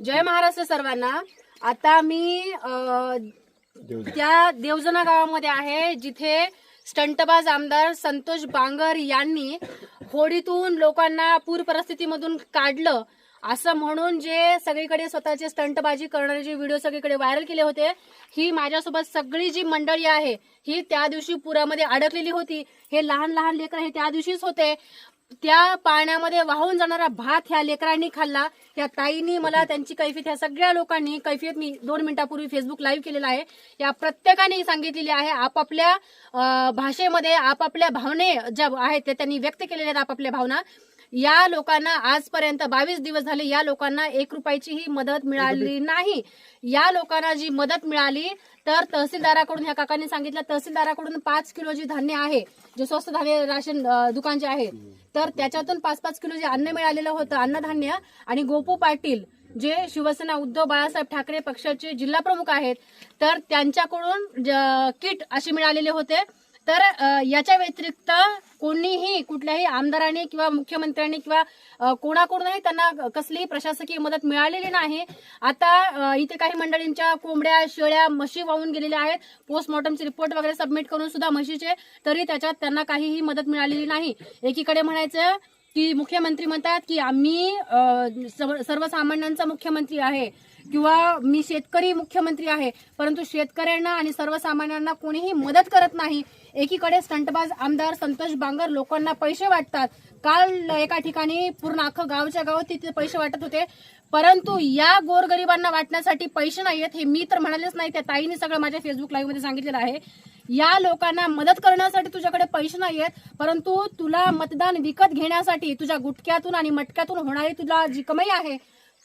जय महाराष्ट्र सर्वांना. आता मी त्या देवजना गावामध्ये आहे जिथे स्टंटबाज आमदार संतोष बांगर यांनी होडीतून लोकांना पूर परिस्थितीमधून काढलं. असं म्हणून जे सगळीकडे स्वतःचे स्टंटबाजी करणारे जे व्हिडिओ सगळीकडे व्हायरल केले होते ही माझ्यासोबत सगळी जी मंडळी आहे ही त्या दिवशी पुरामध्ये अडकलेली होती. हे लहान लहान लेकर हे त्या दिवशीच होते. त्या पाण्यामध्ये वाहून जाणारा भात ह्या लेकरांनी खाल्ला. या ताईनी मला त्यांची कैफियत ह्या सगळ्या लोकांनी कैफियत मी दोन मिनिटापूर्वी फेसबुक लाईव्ह केलेला आहे. या प्रत्येकाने सांगितलेली आहे आपापल्या अं, भाषेमध्ये आपापल्या भावने ज्या आहेत त्या त्यांनी व्यक्त केलेल्या आहेत आपापल्या भावना. या लोकांना आजपर्यंत बावीस दिवस झाले या लोकांना एक रुपयाचीही मदत मिळाली नाही. या लोकांना जी मदत मिळाली तर तहसीलदाराकडून ह्या काकांनी सांगितलं तहसीलदाराकडून पाच किलो जे धान्य आहे जे स्वस्त धान्य राशन दुकान जे आहे तर त्याच्यातून पाच पाच किलो जे अन्न मिळालेलं होतं अन्नधान्य आणि गोपू पाटील जे शिवसेना उद्धव बाळासाहेब ठाकरे पक्षाचे जिल्हा प्रमुख आहेत तर त्यांच्याकडून किट असे मिळालेले होते. तर याच्या व्यतिरिक्त कोणीही कुठल्याही आमदाराने किंवा मुख्यमंत्र्यांनी किंवा कोणाकडूनही त्यांना कसलीही प्रशासकीय मदत मिळालेली नाही. आता इथे काही मंडळींच्या कोंबड्या शेळ्या म्हशी वाहून गेलेल्या आहेत. पोस्टमॉर्टमचे रिपोर्ट वगैरे सबमिट करून सुद्धा म्हशीचे तरी त्याच्यात त्यांना काहीही मदत मिळालेली नाही. एकीकडे म्हणायचं की मुख्यमंत्री म्हणतात की आम्ही सर्वसामान्यांचा मुख्यमंत्री आहे किंवा मी शेतकरी मुख्यमंत्री आहे परंतु शेतकऱ्यांना आणि सर्वसामान्यांना कोणीही मदत करत नाही. एकीकडे स्टंटबाज आमदार संतोष बांगर लोकांना पैसे वाटतात. काल एका ठिकाणी पूर्ण अख्खं गावच्या गावात तिथे पैसे वाटत होते. परंतु या गोरगरिबांना वाटण्यासाठी पैसे नाही आहेत हे मी तर म्हणालेच नाही. त्या ताईने सगळं माझ्या फेसबुक लाईव्हमध्ये सांगितलेलं आहे. या लोकांना मदत करण्यासाठी तुझ्याकडे पैसे नाही आहेत परंतु तुला मतदान विकत घेण्यासाठी तुझ्या गुटक्यातून आणि मटक्यातून होणारी तुला जी कमाई आहे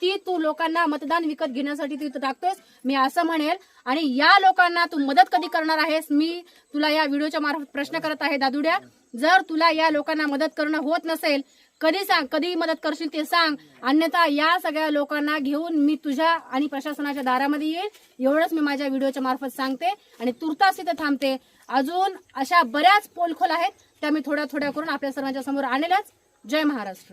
ती तू लोकांना मतदान विकत घेण्यासाठी तू इथं टाकतोयस. मी असं म्हणेल. आणि या लोकांना तू मदत कधी करणार आहेस? मी तुला या व्हिडिओच्या मार्फत प्रश्न करत आहे दादुड्या. जर तुला या लोकांना मदत करणं होत नसेल कधी सांग कधी मदत करशील ते सांग. अन्यथा या सगळ्या लोकांना घेऊन मी तुझ्या आणि प्रशासनाच्या दारामध्ये येईल. एवढंच मी माझ्या व्हिडिओच्या मार्फत सांगते आणि तुर्तास तिथे थांबते. अजून अशा बऱ्याच पोलखोल आहेत त्या मी थोड्या थोड्या करून आपल्या सर्वांच्या समोर आणल्याच जय महाराष्ट्र.